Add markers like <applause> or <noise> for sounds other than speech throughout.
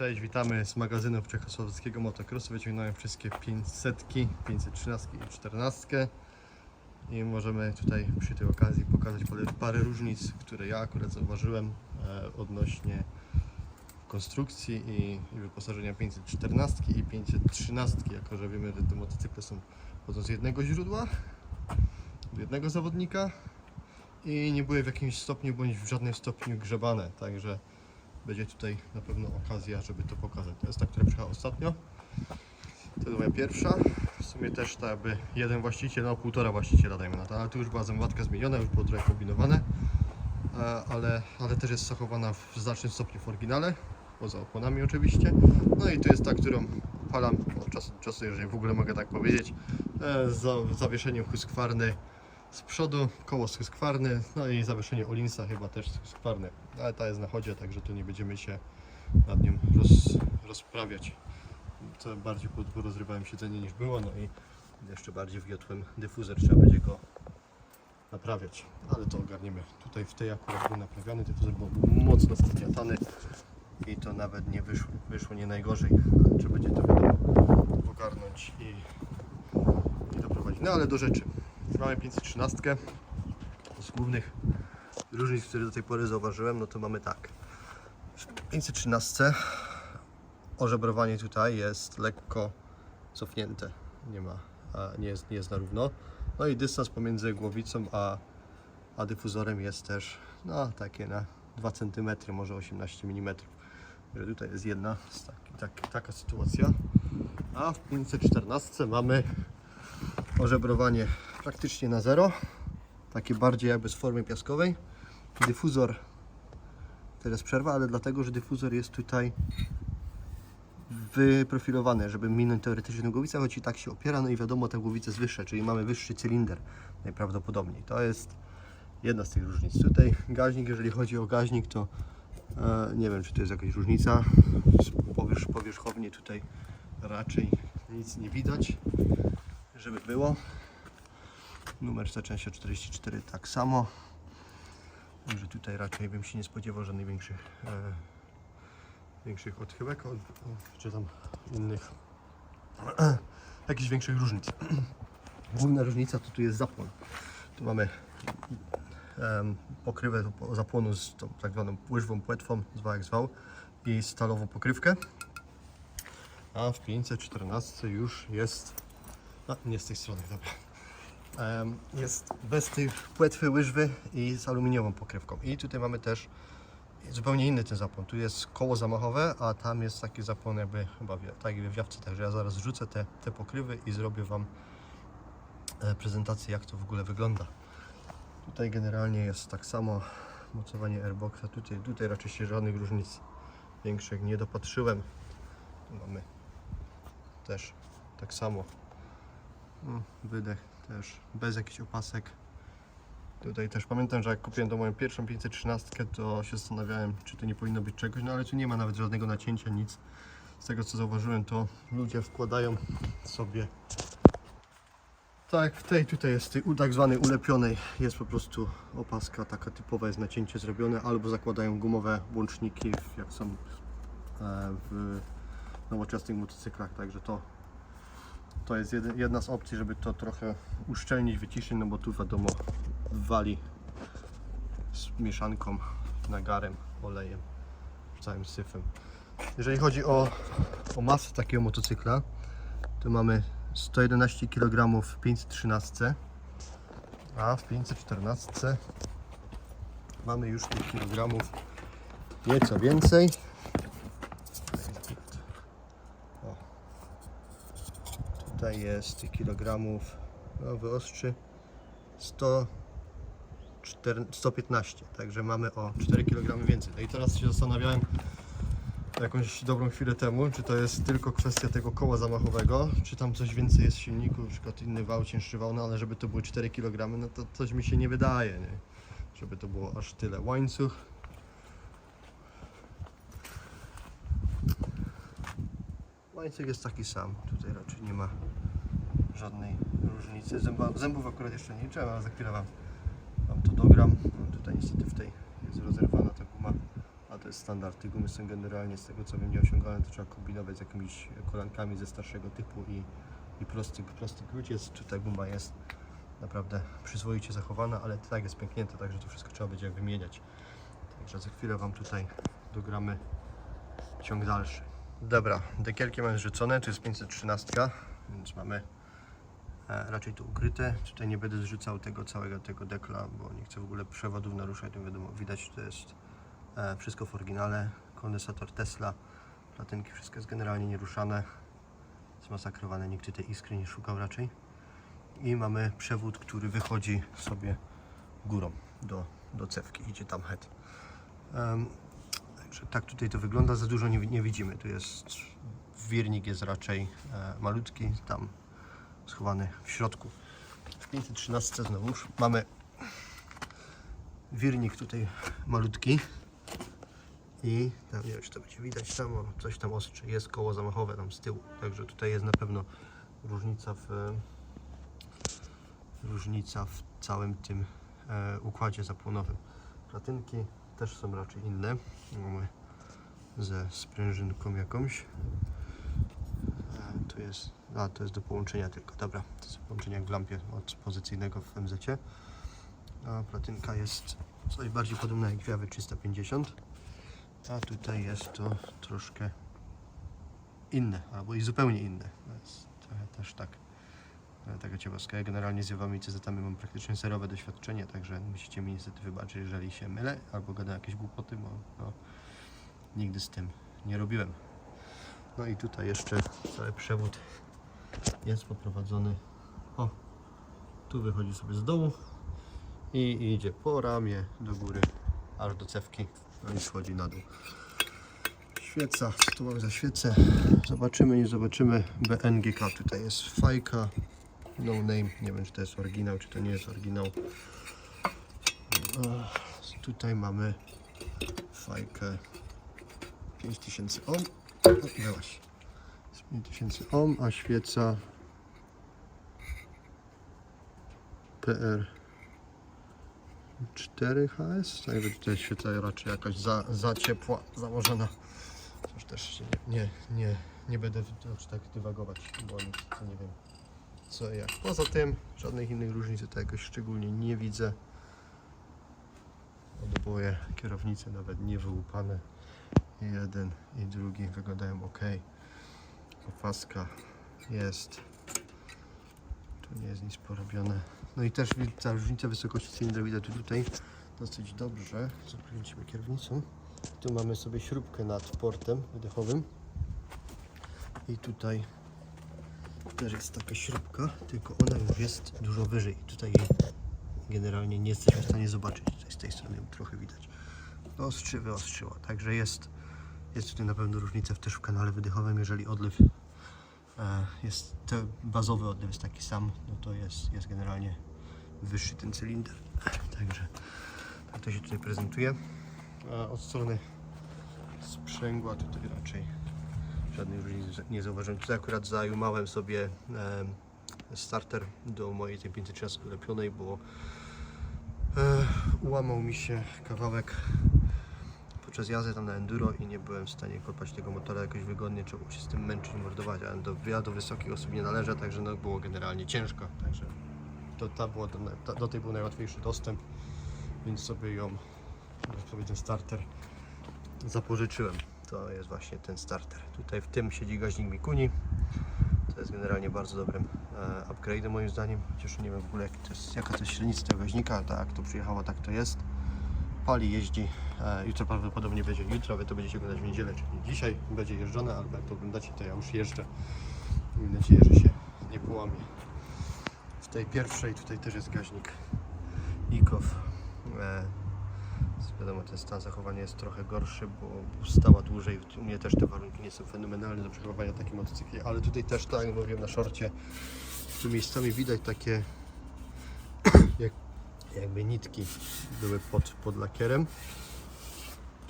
Cześć, witamy z magazynu czechosłowackiego motocrossu. Wyciągnąłem wszystkie 500, 513 i 14 i możemy tutaj przy tej okazji pokazać parę, różnic, które ja akurat zauważyłem e, odnośnie konstrukcji i, wyposażenia 514 i 513, jako że wiemy, że te motocykle są pochodzą z jednego źródła, jednego zawodnika i nie były w jakimś stopniu bądź w żadnym stopniu grzebane, także będzie tutaj na pewno okazja, żeby to pokazać. To jest ta, która przyjechała ostatnio. To jest moja pierwsza. W sumie też ta jakby jeden właściciel, no półtora właściciela dajmy na to, ale tu już była zębatka zmieniona, już było trochę kombinowane, E, ale, ale też jest zachowana w znacznym stopniu w oryginale, poza oponami oczywiście. No i tu jest ta, którą palam od czasu do czasu, jeżeli w ogóle mogę tak powiedzieć, e, z za- zawieszeniem huskwarny z przodu, koło z huskwarny, no i zawieszenie Olinsa chyba też z huskwarny, ale ta jest na chodzie, także tu nie będziemy się nad nią roz, rozprawiać. To bardziej porozrywałem siedzenie niż było, no i jeszcze bardziej wgiotłem dyfuzer, trzeba będzie go naprawiać, ale to ogarniemy. Tutaj w tej akurat był naprawiany, dyfuzer był mocno podmiatany i to nawet nie wyszło, wyszło nie najgorzej, ale trzeba będzie to wiadomo ogarnąć i, i doprowadzić. No ale do rzeczy. Mamy 513. Z głównych różnic, które do tej pory zauważyłem, no to mamy tak. W 513 ożebrowanie tutaj jest lekko cofnięte. Nie ma, nie jest, nie jest na równo. No i dystans pomiędzy głowicą a, a dyfuzorem jest też no takie na 2 cm, może 18 mm. Tutaj jest jedna tak, taka sytuacja. A w 514 mamy ożebrowanie praktycznie na zero. Takie bardziej jakby z formy piaskowej. Dyfuzor teraz przerwa, ale dlatego, że dyfuzor jest tutaj wyprofilowany, żeby minąć teoretycznie głowicę, choć i tak się opiera, no i wiadomo, ta głowica jest wyższa, czyli mamy wyższy cylinder najprawdopodobniej. To jest jedna z tych różnic. Tutaj gaźnik, jeżeli chodzi o gaźnik, to e, nie wiem, czy to jest jakaś różnica. Powierzchownie tutaj raczej nic nie widać, żeby było. Numer zaczęcia 44 tak samo. Także tutaj raczej bym się nie spodziewał żadnych większych, e, większych odchyłek od, czy tam innych <clears throat> jakichś większych różnic. <clears throat> Główna różnica to tu jest zapłon. Tu mamy em, pokrywę po- zapłonu z tą tak zwaną łyżwą, płetwą, zwał jak zwał i stalową pokrywkę. A w 514 już jest, no nie z tej strony, dobra. Jest bez tych płetwy, łyżwy i z aluminiową pokrywką. I tutaj mamy też zupełnie inny ten zapłon. Tu jest koło zamachowe, a tam jest taki zapłon jakby chyba tak jakby w jawce. Także ja zaraz rzucę te, te pokrywy i zrobię Wam e, prezentację jak to w ogóle wygląda. Tutaj generalnie jest tak samo mocowanie airboxa. Tutaj, tutaj raczej się żadnych różnic większych nie dopatrzyłem. Tu mamy też tak samo wydech też bez jakichś opasek. Tutaj też pamiętam, że jak kupiłem tą moją pierwszą 513, to się zastanawiałem, czy tu nie powinno być czegoś, no ale tu nie ma nawet żadnego nacięcia, nic. Z tego co zauważyłem, to ludzie wkładają sobie tak, w tej tutaj jest tej tak zwanej ulepionej jest po prostu opaska taka typowa, jest nacięcie zrobione, albo zakładają gumowe łączniki, jak są e, w nowoczesnych motocyklach, także to to jest jedna z opcji, żeby to trochę uszczelnić, wyciszyć, no bo tu wiadomo wali z mieszanką, nagarem, olejem, całym syfem. Jeżeli chodzi o, o masę takiego motocykla, to mamy 111 kg w 513, a w 514 mamy już tych kilogramów nieco więcej. Tutaj jest kilogramów, no wyostrzy 100, 4, 115, także mamy o 4 kg więcej. No i teraz się zastanawiałem jakąś dobrą chwilę temu, czy to jest tylko kwestia tego koła zamachowego, czy tam coś więcej jest w silniku, na przykład inny wał, cięższy wał, no ale żeby to były 4 kg, no to coś mi się nie wydaje, nie? Żeby to było aż tyle. Łańcuch. Łańcuch jest taki sam, tutaj raczej nie ma żadnej różnicy. Zęba, zębów akurat jeszcze nie liczyłem, ale za chwilę Wam, wam to dogram. No, tutaj niestety w tej jest rozerwana ta guma, a to jest standard. Te gumy są generalnie z tego co wiem nieosiągalne, to trzeba kombinować z jakimiś kolankami ze starszego typu i, i prosty, prosty jest, czy ta guma jest naprawdę przyzwoicie zachowana, ale tak jest pęknięte, także to wszystko trzeba będzie wymieniać. Także za chwilę Wam tutaj dogramy ciąg dalszy. Dobra, dekielki mamy zrzucone, to jest 513, więc mamy raczej to ukryte. Tutaj nie będę zrzucał tego całego tego dekla, bo nie chcę w ogóle przewodów naruszać, no wiadomo, widać, to jest e, wszystko w oryginale, kondensator Tesla, platynki, wszystko jest generalnie nieruszane, zmasakrowane, nikt tej iskry nie szukał raczej. I mamy przewód, który wychodzi sobie górą do, do cewki, idzie tam head. Em, Także tak tutaj to wygląda, za dużo nie, nie widzimy. Tu jest wirnik jest raczej e, malutki, tam schowany w środku. W 513 znowuż mamy wirnik tutaj malutki i tam nie wiem czy to będzie widać tam o, coś tam ostrzy jest koło zamachowe tam z tyłu. Także tutaj jest na pewno różnica w różnica w całym tym e, układzie zapłonowym. Platynki też są raczej inne. Mamy ze sprężynką jakąś. E, tu jest, a to jest do połączenia tylko, dobra. To jest połączenie jak w lampie od pozycyjnego w MZ. A platynka jest coś bardziej podobna jak Wiawy 350. A tutaj jest to troszkę inne, albo i zupełnie inne. To jest trochę też tak taka ciekawostka. Ja generalnie z Jawami CZ mam praktycznie zerowe doświadczenie, także musicie mi niestety wybaczyć, jeżeli się mylę albo gadam jakieś głupoty, bo no, nigdy z tym nie robiłem. No i tutaj jeszcze cały przewód jest poprowadzony. O, tu wychodzi sobie z dołu i idzie po ramię do góry, aż do cewki, no i schodzi na dół. Świeca, co tu mamy za świecę? Zobaczymy, nie zobaczymy. BNGK tutaj jest fajka. No name, nie wiem czy to jest oryginał, czy to nie jest oryginał. Tutaj mamy fajkę 5000 ohm. Jest 5000 ohm, a świeca PR 4HS. Tak, jakby tutaj świeca raczej jakaś za, za ciepła założona. Cóż też nie, nie, nie, nie będę aż tak dywagować, bo niestety nie wiem co i jak. Poza tym żadnych innych różnic tutaj jakoś szczególnie nie widzę. Oboje kierownice nawet nie wyłupane. Jeden i drugi wyglądają ok. Opaska jest. Tu nie jest nic porobione. No i też ta różnica wysokości cylindra widać tutaj dosyć dobrze. Zakręcimy kierownicą. Tu mamy sobie śrubkę nad portem wydechowym. I tutaj też jest taka śrubka, tylko ona już jest dużo wyżej. Tutaj jej generalnie nie jesteśmy w stanie zobaczyć. Tutaj z tej strony ją trochę widać. Ostrzy, wyostrzyła. Także jest, jest tutaj na pewno różnica też w kanale wydechowym, jeżeli odlew e, jest bazowy odlew jest taki sam, no to jest, jest generalnie wyższy ten cylinder. Także tak to się tutaj prezentuje. A od strony sprzęgła tutaj raczej żadnej różnicy nie zauważyłem. Tutaj akurat zajumałem sobie em, starter do mojej tej 513 ulepionej, bo e, ułamał mi się kawałek podczas jazdy tam na enduro i nie byłem w stanie kopać tego motora jakoś wygodnie, było się z tym męczyć, mordować, ale do, ja wysokich osób nie należę, także no, było generalnie ciężko, także to, ta była, do, do tej był najłatwiejszy dostęp, więc sobie ją, ten starter zapożyczyłem. To jest właśnie ten starter. Tutaj w tym siedzi gaźnik Mikuni. To jest generalnie bardzo dobrym e, upgrade'em moim zdaniem. Chociaż nie wiem w ogóle jak to jest, jaka to jest średnica tego gaźnika, ale tak jak to przyjechało, tak to jest. Pali, jeździ. E, jutro prawdopodobnie będzie, jutro wy to będziecie oglądać w niedzielę, czyli dzisiaj będzie jeżdżone, albo jak to oglądacie, to ja już jeżdżę. Mam nadzieję, że się nie połamie. W tej pierwszej tutaj też jest gaźnik IKOW. E, Wiadomo, ten stan zachowania jest trochę gorszy, bo stała dłużej. U mnie też te warunki nie są fenomenalne do przechowywania takiej motocykli, ale tutaj też, tak jak mówiłem na szorcie, tu miejscami widać takie <clears throat> jak, jakby nitki były pod, pod lakierem.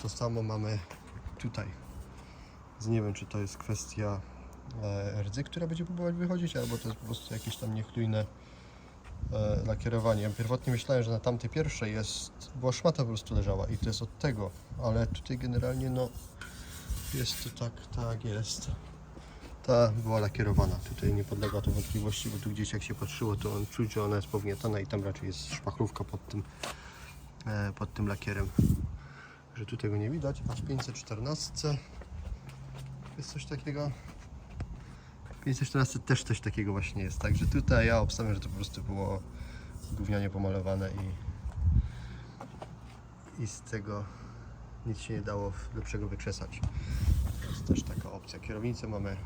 To samo mamy tutaj. Więc Nie wiem, czy to jest kwestia e, rdzy, która będzie próbować wychodzić, albo to jest po prostu jakieś tam niechlujne e, lakierowanie. Pierwotnie myślałem, że na tamtej pierwszej jest, była szmata po prostu leżała i to jest od tego, ale tutaj generalnie no jest to tak, tak jest. Ta była lakierowana, tutaj nie podlega to wątpliwości, bo tu gdzieś jak się patrzyło, to on czuć, że ona jest powgniatana i tam raczej jest szpachlówka pod tym, e, pod tym lakierem. Że tu nie widać, a w 514 jest coś takiego. W 514 też coś takiego właśnie jest, także tutaj ja obstawiam, że to po prostu było gównianie pomalowane i, i z tego nic się nie dało lepszego wykrzesać. To jest też taka opcja. Kierownicę mamy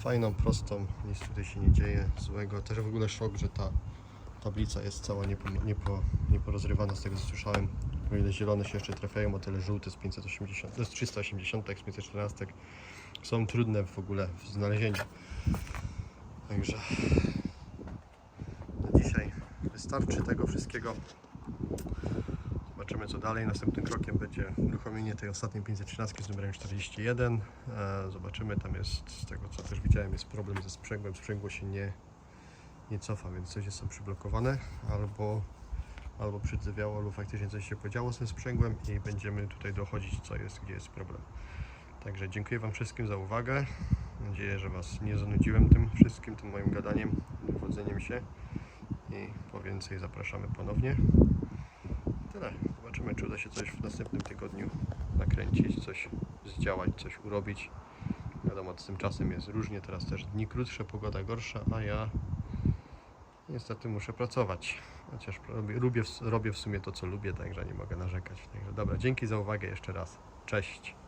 fajną, prostą, nic tutaj się nie dzieje złego. Też w ogóle szok, że ta tablica jest cała niepo, niepo, nieporozrywana z tego co słyszałem. O ile zielone się jeszcze trafiają, o tyle żółte z 580, z 380, z 514 są trudne w ogóle w znalezieniu. Także na dzisiaj wystarczy tego wszystkiego. Zobaczymy co dalej. Następnym krokiem będzie uruchomienie tej ostatniej 513 z numerem 41. E, Zobaczymy, tam jest, z tego co też widziałem, jest problem ze sprzęgłem. Sprzęgło się nie, nie cofa, więc coś jest tam przyblokowane albo, albo przydzewiało, albo faktycznie coś się podziało z tym sprzęgłem i będziemy tutaj dochodzić co jest, gdzie jest problem. Także dziękuję Wam wszystkim za uwagę. Mam nadzieję, że Was nie zanudziłem tym wszystkim, tym moim gadaniem, wodzeniem się. I po więcej zapraszamy ponownie. Tyle. Zobaczymy, czy uda się coś w następnym tygodniu nakręcić, coś zdziałać, coś urobić. Wiadomo, z tym czasem jest różnie, teraz też dni krótsze, pogoda gorsza, a ja niestety muszę pracować. Chociaż robię, lubię, robię w sumie to, co lubię, także nie mogę narzekać. Także dobra, dzięki za uwagę jeszcze raz. Cześć.